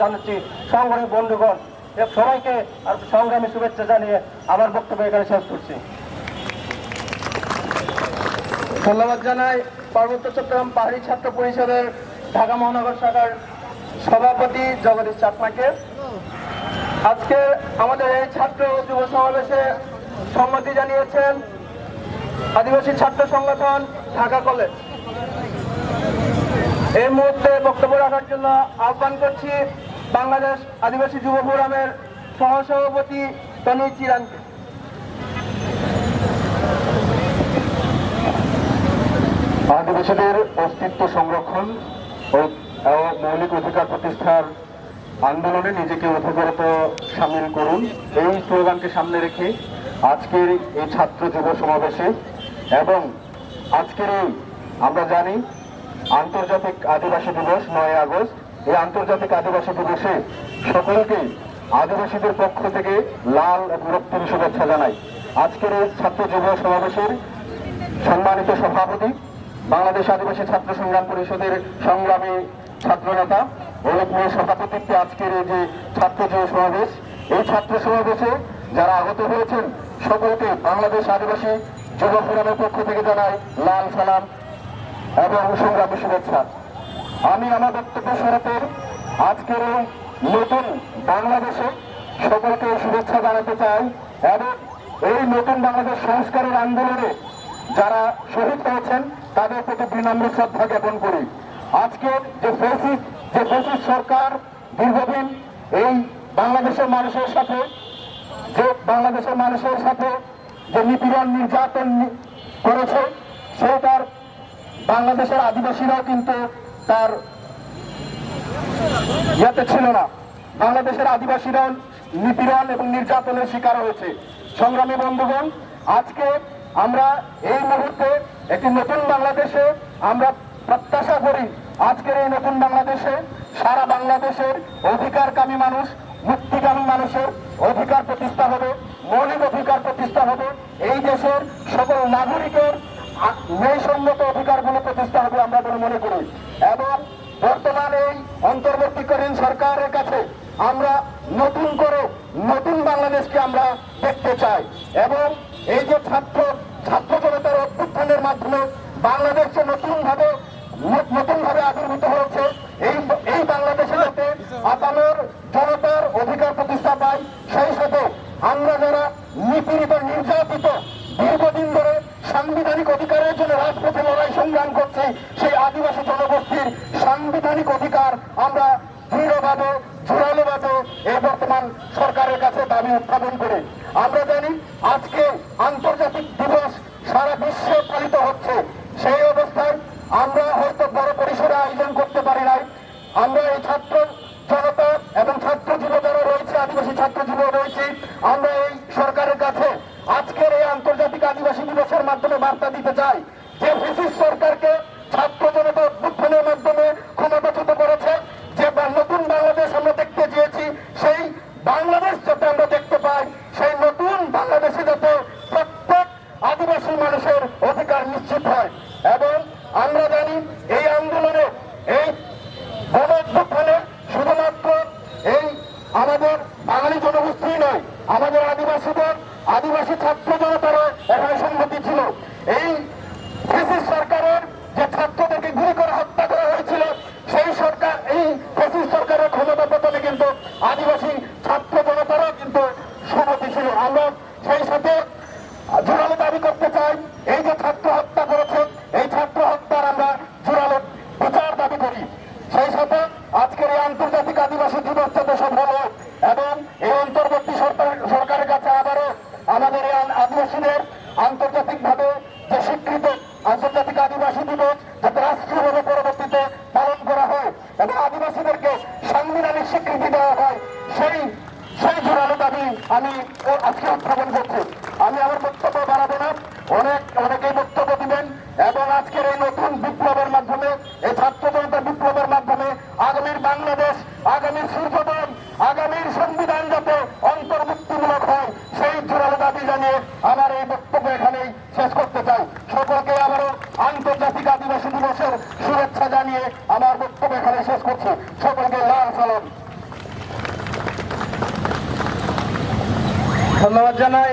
জানাচ্ছি সংগ্রামী বন্ধুগণ। সবাইকে আর সংগ্রামী শুভেচ্ছা জানিয়ে আমার বক্তব্য এখানে শেষ করছি। ধন্যবাদ জানাই পার্বত্য চট্টগ্রাম পাহাড়ি ছাত্র পরিষদের ঢাকা মহানগর শাখার সভাপতি জগদীশ চাকমাকে। আজকে আমাদের এই ছাত্র যুব সমাবেশে সম্মতি জানিয়েছেন আদিবাসী ছাত্র সংগঠন ঢাকা কলেজ। এই মুহূর্তে বক্তব্য রাখার জন্য আহ্বান করছি বাংলাদেশ আদিবাসী যুব ফোরামের সহসভাপতি তনি চিরানকে। আদিবাসীদের অস্তিত্ব সংরক্ষণ ও মৌলিক অধিকার প্রতিষ্ঠার আন্দোলনে নিজেকে ওতপ্রোত সামিল করুন। এই স্লোগানকে সামনে রেখে আজকের এই ছাত্র যুব সমাবেশে এবং আজকের এই, আমরা জানি আন্তর্জাতিক আদিবাসী দিবস নয় আগস্ট। এই আন্তর্জাতিক আদিবাসী দিবসে সকলকে আদিবাসীদের পক্ষ থেকে লাল এবং রক্তিম শুভেচ্ছা জানাই। আজকের এই ছাত্র যুব সমাবেশের সম্মানিত সভাপতি বাংলাদেশ আদিবাসী ছাত্র সংগ্রাম পরিষদের সংগ্রামী ছাত্রনেতা ওলকমের সভাপতিত্বে আজকের এই যে ছাত্র যুব সমাবেশ, এই ছাত্র সমাবেশে যারা আগত হয়েছেন, সকলকে বাংলাদেশ আদিবাসী যুব ফোরামের পক্ষ থেকে জানায় লাল সালাম। এবং সংগ্রামী শুভেচ্ছা। আমি আমার বক্তব্য শুরুতে আজকের এই নতুন বাংলাদেশে সকলকে শুভেচ্ছা জানাতে চাই এবং এই নতুন বাংলাদেশ সংস্কারের আন্দোলনে যারা শহীদ হয়েছেন, তাদের প্রতি বিনম্র শ্রদ্ধা জ্ঞাপন করি। আজকে যে ফেসিস যে ফেসিস সরকার দীর্ঘদিন এই বাংলাদেশের মানুষের সাথে, যে বাংলাদেশের মানুষের সাথে যে নিপীড়ন নির্যাতন করেছে সেটার বাংলাদেশের আদিবাসীরাও কিন্তু তার ইয়াতে ছিল না। বাংলাদেশের আদিবাসীরাও নিপীড়ন এবং নির্যাতনের শিকার হয়েছে। সংগ্রামী বন্ধুগণ, আজকে আমরা এই মুহূর্তে একটি নতুন বাংলাদেশে আমরা প্রত্যাশা করি, আজকের এই নতুন বাংলাদেশে সারা বাংলাদেশের অধিকারকামী মানুষ, মুক্তিকামী মানুষের অধিকার প্রতিষ্ঠা হবে, মৌলিক অধিকার প্রতিষ্ঠা হবে। এই দেশের সকল নাগরিকের ন্যায়সম্মত অধিকারগুলো প্রতিষ্ঠা হবে আমরা বলে মনে করি। এবং বর্তমান এই অন্তর্বর্তীকালীন সরকারের কাছে আমরা নতুন করে নতুন বাংলাদেশকে আমরা দেখতে চাই। এবং এই যে ছাত্র ছাত্র জনতার অভ্যুত্থানের মাধ্যমে বাংলাদেশ যে নতুন ভাবে নতুন ভাবে আবির্ভূত হয়েছে, এই এই বাংলাদেশে যাতে আপামর জনতার অধিকার প্রতিষ্ঠা পায় সেই সাথে আমরা যারা নিপীড়িত নির্যাতিত দীর্ঘদিন ধরে সাংবিধানিক অধিকারের জন্য রাজপথে লড়াই সংগ্রাম করছে সেই আদিবাসী জনগোষ্ঠীর সাংবিধানিক অধিকার আমরা দৃঢ়ভাবে, জোরালোভাবে এই বর্তমান সরকারের কাছে দাবি উত্থাপন করি। আমরা জানি আজকে বার্তা দিতে চাই যে ব্রিটিশ সরকারকে ছাত্র জনতা উত্থানের মাধ্যমে ক্ষমতাচ্যুত করেছে, যে নতুন বাংলাদেশ আমরা দেখতে চেয়েছি, সেই বাংলাদেশ যাতে আমরা দেখতে পাই, সেই নতুন বাংলাদেশে যাতে প্রত্যেক আদিবাসী মানুষের অধিকার নিশ্চিত হয়। এবং আমরা জানি এই আন্দোলনে, এই গণ অভ্যুত্থানে শুধুমাত্র এই আমাদের বাঙালি জনগোষ্ঠী নয়, আমাদের আদিবাসীদের, আদিবাসী ছাত্র জনতারও এখানে সম্মতি শুভেচ্ছা জানিয়ে আমার বক্তব্য এখানে শেষ করছি। সকলকে লাল সালাম। ধন্যবাদ জানাই।